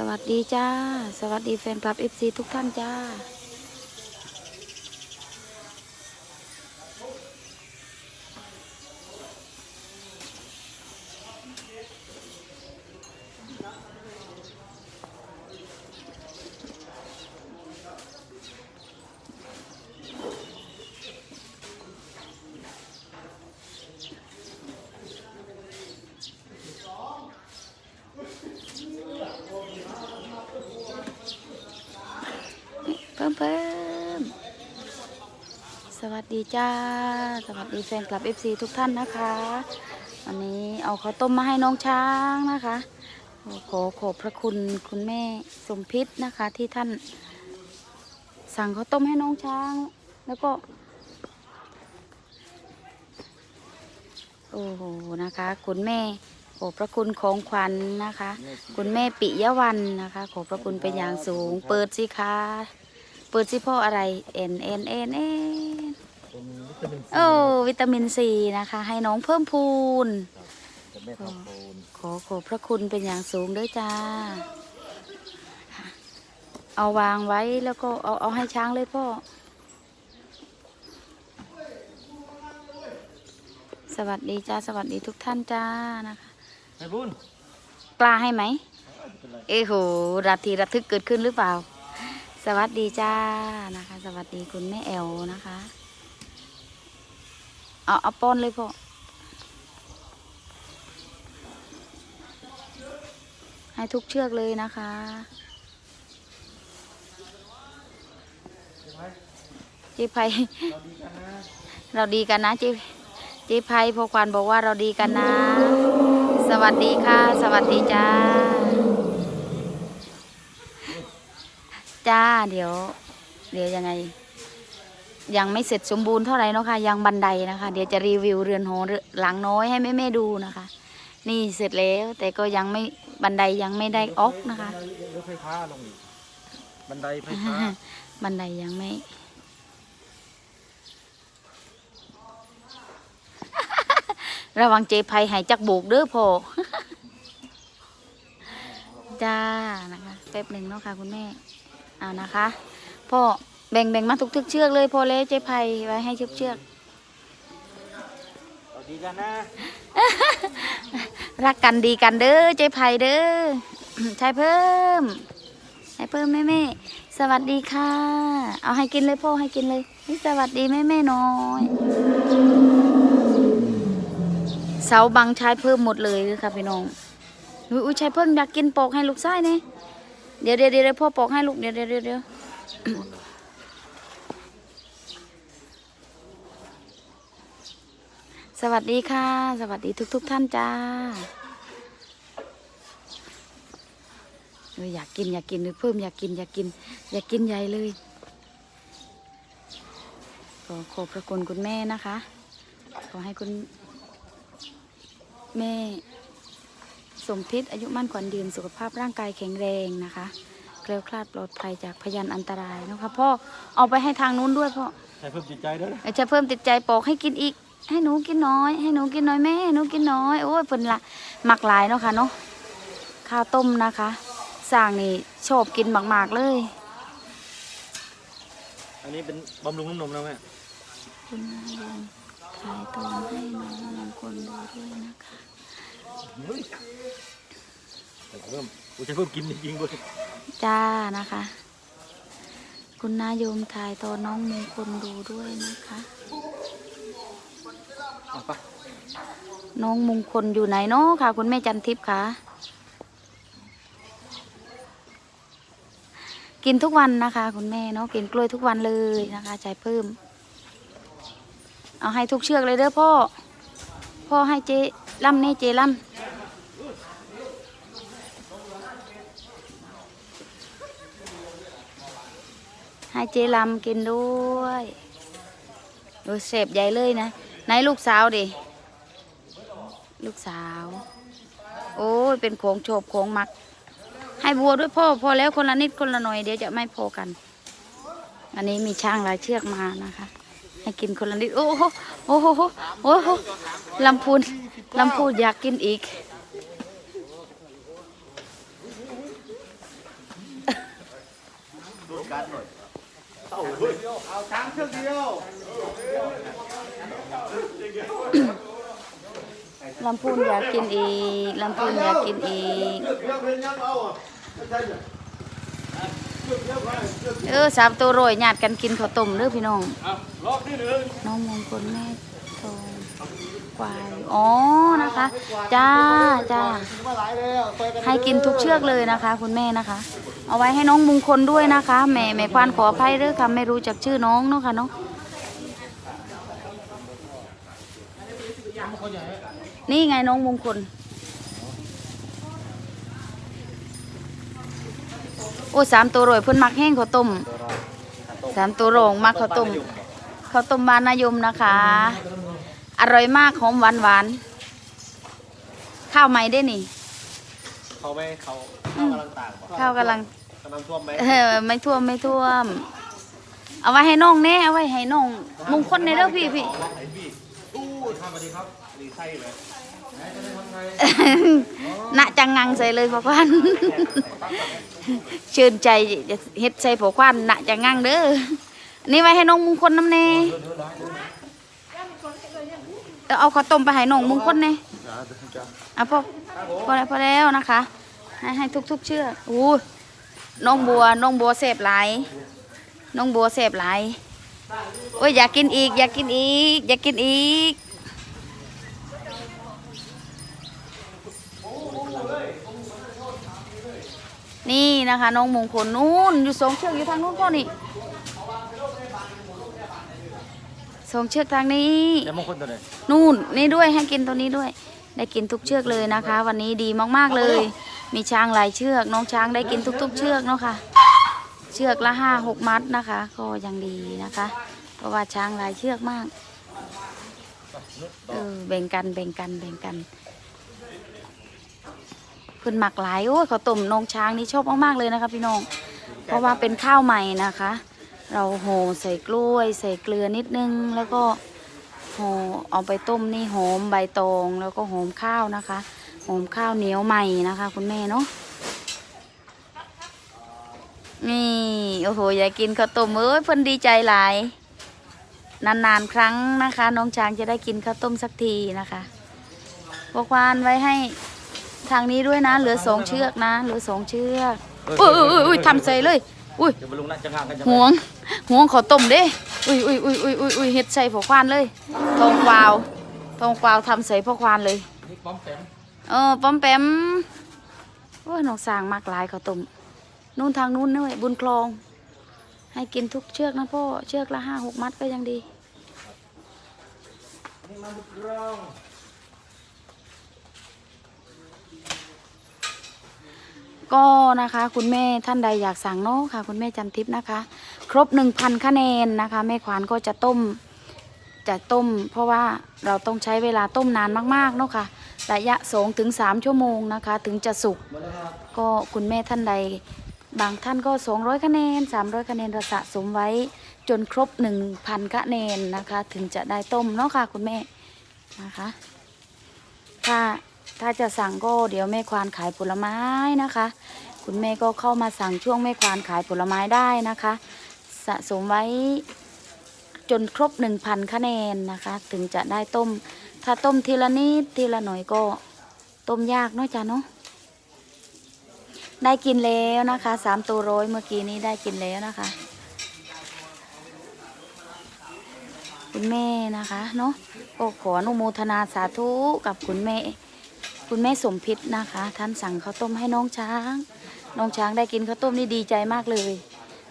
สวัสดีจ้า สวัสดีแฟนคลับเอฟซีทุกท่านจ้า เพิ่มเพิ่ม ส วัสดีจ้า สวัสดีแฟนคลับ FC ทุกท่านนะคะ วันนี้เอาข้าวต้มมาให้น้องช้างนะคะโอ้ขอขอบพระคุณคุณแม่สมพิษนะคะ ที่ท่านสั่งข้าวต้มให้น้องช้าง แล้วก็ โอ้โหนะคะ คุณแม่ขอบพระคุณของขวัญนะคะ คุณแม่ปิยวันนะคะ ขอบพระคุณเป็นอย่างสูง เปิดสิคะเปิดสิพ่ออะไร เอ็นเอ็นเอ็นเอ็น เป็นวิตามินซีโอ้วิตามินซีนะคะ ให้น้องเพิ่มพูนกับแม่ทองโคนขอขอบพระคุณเป็นอย่างสูงด้วยจ้า เอาวางไว้แล้วก็เอาเอาให้ช้างเลยพ่อ สวัสดีจ้า สวัสดีทุกท่านจ้านะคะแม่บุญกล้าให้ไหมเป็นไรเอ้โหราตรีระทึกเกิดขึ้นหรือเปล่า สวัสดีจ้านะคะ สวัสดีคุณแม่แอลนะคะ เอาเอาป้อนเลยพ่อให้ทุกเชือกเลยนะคะเจ๊ไพเราดีกันนะเราดีกันนะเจ๊เจ๊ไพพอควันบอกว่าเราดีกันนะ สวัสดีค่ะ สวัสดีจ้า จ้าเดี๋ยว เดี๋ยวยังไง ยังไม่เสร็จสมบูรณ์เท่าไหร่เนาะค่ะยังบันไดนะคะ เดี๋ยวจะรีวิวเรือนหอหลังน้อยให้แม่แม่ๆดูนะคะ นี่เสร็จแล้วแต่ก็ยังไม่บันไดยังไม่ได้ออกนะคะรถไฟฟ้าลงอีกบันไดไฟฟ้าบันไดยังไม่ระวังเจภัยหายจักโบกเด้อพ่อจ้านะคะแป๊บหนึ่งเนาะค่ะคุณแม่เอานะคะพ่อ แบ่งแบ่งมาทุกทึกเชือกเลยพอเลยเจภัยไว้ให้เชือกเชือกเราดีกันนะรักกันดีกันเด้อเจภัยเด้อใช้เพิ่มใช้เพิ่มแม่แม่สวัสดีค่ะ เอาให้กินเลยพ่อให้กินเลยนี่สวัสดีแม่แม่หน้อยเสาบังใช้เพิ่มหมดเลยเลยค่ะพี่น้องอุ้ยอุ้ยใช้เพิ่มอยากกินปอกให้ลูกไส้เนี่ยเดี๋ยวเดี๋ยวเดี๋ยวพ่อปอกให้ลูกเดี๋ยวเดี๋ยวเดี๋ยวเดี๋ยว สวัสดีค่ะ สวัสดีทุกทุกๆท่านจ้าเอออยากกินอยากกินเพิ่มอยากกินอยากกิน อยากกินใหญ่เลยขอขอบพระคุณคุณแม่นะคะ ขอให้คุณแม่สมพิษอายุมั่นขวัญยืนสุขภาพร่างกายแข็งแรงนะคะแคล้วคลาดปลอดภัยจากพยานอันตรายนะคะพ่อเอาไปให้ทางนู้นด้วยพ่อใช้เพิ่มจิตใจเด้อไอ้จะเพิ่มติดใจปอกให้กินอีก ให้หนูกินน้อย ให้หนูกินน้อยแม่ให้หนูกินน้อย โอ้ยเพิ่นละหมักหลายเนาะค่ะเนาะข้าวต้มนะคะสร้างนี่ชอบกินมากๆเลย อันนี้เป็นบำรุงน้ำนมนะแม่คุณนายงถ่ายตอนให้น้องมงคลดูด้วยนะคะเฮ้ยใช้เพิ่มกูใช้เพิ่มกินจริงๆเว้ยจ้านะคะ คุณนายมถ่ายตอนน้องมงคลดูด้วยนะคะเอาไป น้องมงคลอยู่ไหนเนาะค่ะ คุณแม่จันทิพย์ค่ะ กินทุกวันนะคะ คุณแม่เนาะกินกล้วยทุกวันเลยนะคะใจเพิ่ม เอาให้ทุกเชือกเลยเด้อพ่อ พ่อให้เจล่ำเน่เจล่ำให้เจลำกินด้วยดูเสพใหญ่เลยนะ ไหนลูกสาวดิ ลูกสาว โอ้ยเป็นของโฉบของมัก ให้บัวด้วยพ่อพอแล้วคนละนิดคนละหน่อยเดี๋ยวจะไม่พอกัน อันนี้มีช่างหลายเชือกมานะคะ ให้กินคนละนิด โอ้โหโอ้โหโอ้โหลำพูนลำพูนอยากกินอีกการหน่อยเอาช้างเชือกเดียว ลำพูนอยากกินอีก ลำพูนอยากกินอีก เออสามตัวโรยญาติกันกินข้าวต้มเด้อพี่น้องพี่นึ่งน้องมงคลแม่ทองควาย อ๋อ นะคะ จ้า จ้า ให้กินทุกเชือกเลยนะคะ คุณแม่นะคะ เอาไว้ให้น้องมงคลด้วยนะคะ แม่แม่ควานขออภัยเด้อค่ะ ไม่รู้จักชื่อน้องเนาะค่ะเนาะ นี่ไงน้องมงคล โอ้สามตัวโรยเพิ่นมักแห้งข้าวต้มสามตัวโรงมักข้าวต้มข้าวต้มบานนายมนะคะ อร่อยมากหอมหวานหวานๆข้าวไหมได้นี่เขาไม่เขาเขากำลังต่างป่ะข้าวกำลังกำลังท่วมไหมเออไม่ท่วมไม่ท่วม เอาไว้ให้น้องแน่เอาไว้ให้น้องมงคลในเด้อพี่พี่ ไอพี่ตู้ทำมาดีครับดีไส้เลยณจังงังใส่เลยพ่อควันเชิญใจเฮ็ดใส่พ่อควันณจังงังเด้ออันนี่ไว้ให้น้องมงคลน้ำแน่เออเอาข้าวต้มไปให้น้องมงคลแน่อะพ่อพอแล้วพอแล้วนะคะ ให้ให้ทุกๆเชือกอู้น้องบัวน้องบัวเสพหลายน้องบัวเสพหลายโอ้ยอยากกินอีก อยากกินอีก อยากกินอีก นี่นะคะ น้องมงคลนู่นอยู่สองเชือกอยู่ทางนู้นพ่อนี่สองเชือกทางนี้แล้วมงคลตัวไหนนู่นนี่ด้วยให้กินตัวนี้ด้วย ได้กินทุกเชือกเลยนะคะ วันนี้ดีมากๆเลย มีช้างหลายเชือก น้องช้างได้กินทุก ๆ เชือกเนาะค่ะ เชือกละห้าหกมัดนะคะ ก็ยังดีนะคะ เพราะว่าช้างหลายเชือกมากเออแบ่งกันแบ่งกันแบ่งกัน เพิ่นหมักหลายโอ้ยข้าวต้มน้องช้างนี่ชอบมากๆเลยนะคะพี่น้อง เพราะว่าเป็นข้าวใหม่นะคะ เราโห่ใส่กล้วย ใส่เกลือนิดนึง แล้วก็หอเอาไปต้มนี่หอมใบตองแล้วก็หอมข้าวนะคะหอมข้าวเหนียวใหม่นะคะ คุณแม่เนาะนี่โอ้โหอยากกินข้าวต้มเอ้ยเพิ่นดีใจหลายนานๆครั้งนะคะ น้องช้างจะได้กินข้าวต้มสักทีนะคะพกวานไว้ให้ ทางนี้ด้วยนะ เหลือสองเชือกนะ เหลือสองเชือกอุ้ยอุ้ยอุ้ยอุ้ยทำใส่เลย อุ้ยเดี๋ยวมาลงนะจะงานกันจะห่วงห่วงขอต้มเด้อุ้ยอุ้ยอุ้ยอุ้ยอุ้ยอุ้ยเฮ็ดใส่พ่อควานเลยทองกวาวทองกวาวทำใส่พ่อควานเลยนี่ป้อมแปมเออป้อมแปมโอ้ยน้องสร้างมากหลายข้าวต้มนู่นทางนู้นด้วยบุญคลอง ให้กินทุกเชือกนะพ่อเชือกละห้าหกมัดก็ยังดี ก็นะคะคุณแม่ท่านใดอยากสั่งเนาะค่ะ คุณแม่จันทิพย์นะคะ ครบหนึ่งพันคะแนนนะคะ แม่ขวานก็จะต้มจะต้ม เพราะว่าเราต้องใช้เวลาต้มนานมากๆเนาะค่ะระยะสองถึงสามชั่วโมงนะคะ ถึงจะสุกก็คุณแม่ท่านใด บางท่านก็ 200 คะแนน 300 คะแนนเราสะสมไว้จนครบ 1,000 คะแนนนะคะ ถึงจะได้ต้มเนาะค่ะ คุณแม่นะคะถ้า ถ้าจะสั่งก็เดี๋ยวแม่ควานขายผลไม้นะคะ คุณแม่ก็เข้ามาสั่งช่วงแม่ควานขายผลไม้ได้นะคะ สะสมไว้จนครบ 1,000 คะแนนนะคะ ถึงจะได้ต้ม ถ้าต้มทีละนิดทีละหน่อยก็ต้มยากเนาะจ้ะเนาะได้กินแล้วนะคะสามตัวร้อยเมื่อกี้นี้ได้กินแล้วนะคะ คุณแม่นะคะเนาะก็ขออนุโมทนาสาธุกับคุณแม่ คุณแม่สมพิษนะคะ ท่านสั่งข้าวต้มให้น้องช้าง น้องช้างได้กินข้าวต้มนี่ดีใจมากเลย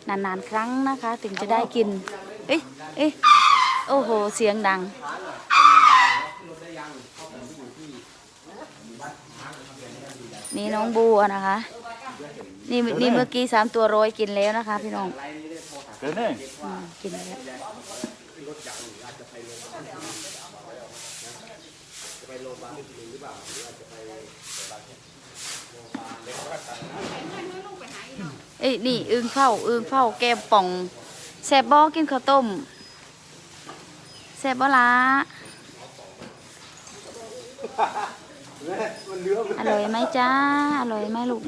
นานๆ ครั้งนะคะ ถึงจะได้กิน เอ้ยเอ้ยโอ้โห เสียงดัง นี่น้องบัวนะคะ นี่นี่เมื่อกี้สามตัวโรยกินแล้วนะคะ พี่น้องเกินเนี่ยอืมกินแล้วเอ้ยนี่อึงเฝ้าอึงเฝ้าแกมป่องแซบบ่กินข้าวต้มแซบบ่ละอร่อยไหมจ้า อร่อยไหมลูก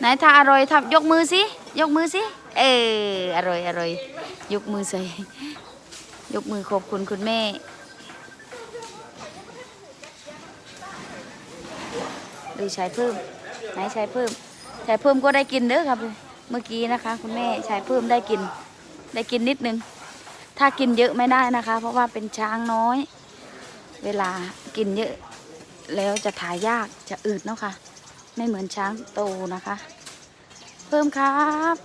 ไหนถ้าอร่อยทำยกมือสิ ยกมือสิ เออ อร่อยอร่อย ยกมือใส่ ยกมือขอบคุณคุณแม่ ดูใช้เพิ่ม ไหนใช้เพิ่มใช้เพิ่มก็ได้กินเด้อครับ เมื่อกี้นะคะ คุณแม่ใช้เพิ่มได้กิน ได้กินนิดนึง ถ้ากินเยอะไม่ได้นะคะ เพราะว่าเป็นช้างน้อย เวลากินเยอะแล้วจะถ่ายยากจะอืดเนาะค่ะ ไม่เหมือนช้างโตนะคะ เพิ่มครับ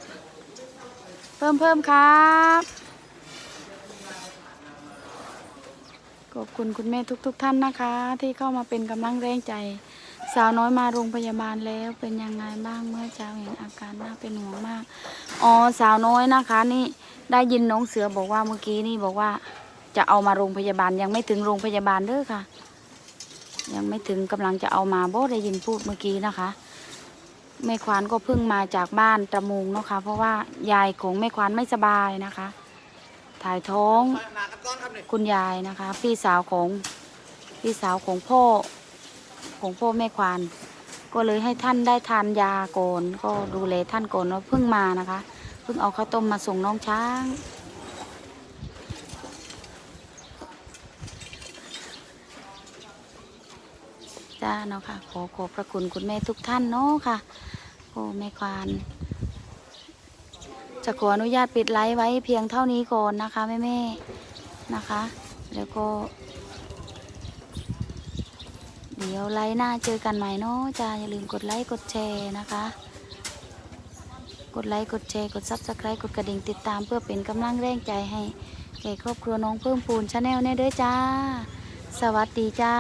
เพิ่มเพิ่มครับขอบคุณคุณแม่ทุกๆทท่านนะคะ ที่เข้ามาเป็นกำลังแรงใจ สาวน้อยมาโรงพยาบาลแล้วเป็นยังไงบ้างเมื่อเช้าเห็นอาการน่าเป็นห่วงมาก อ๋อสาวน้อยนะคะนี่ได้ยินน้องเสือบอกว่าเมื่อกี้นี่บอกว่า จะเอามาโรงพยาบาลยังไม่ถึงโรงพยาบาลเด้อค่ะ ยังไม่ถึงกำลังจะเอามาโบได้ยินพูดเมื่อกี้นะคะแม่ควานก็เพิ่งมาจากบ้านตะมุงเนาะค่ะเพราะว่ายายของแม่ควานไม่สบายนะคะ ถ่ายท้องคุณยายนะคะ พี่สาวของพี่สาวของพ่อ ของพ่อแม่ควาน ก็เลยให้ท่านได้ทานยาก่อนก็ดูแลท่านก่อนเนาะเพิ่งมานะคะเพิ่งเอาข้าวต้มมาส่งน้องช้างจ้าเนาะค่ะขอขอบพระคุณคุณแม่ทุกท่านเนาะค่ะโอ้แม่ควานจะขออนุญาตปิดไลฟ์ไว้เพียงเท่านี้ก่อนนะคะแม่แม่ๆนะคะ แล้วก็ เดี๋ยวไลฟ์หน้าเจอกันใหม่เนาะจ้าอย่าลืมกดไลค์กดแชร์นะคะ กดไลค์กดแชร์กดซับสไครต์กดกระดิ่งติดตามเพื่อเป็นกำลังแรงใจให้แก่ครอบครัวน้องเพิ่มปูนชาแนลแน่เด้อจ้า สวัสดีจ้า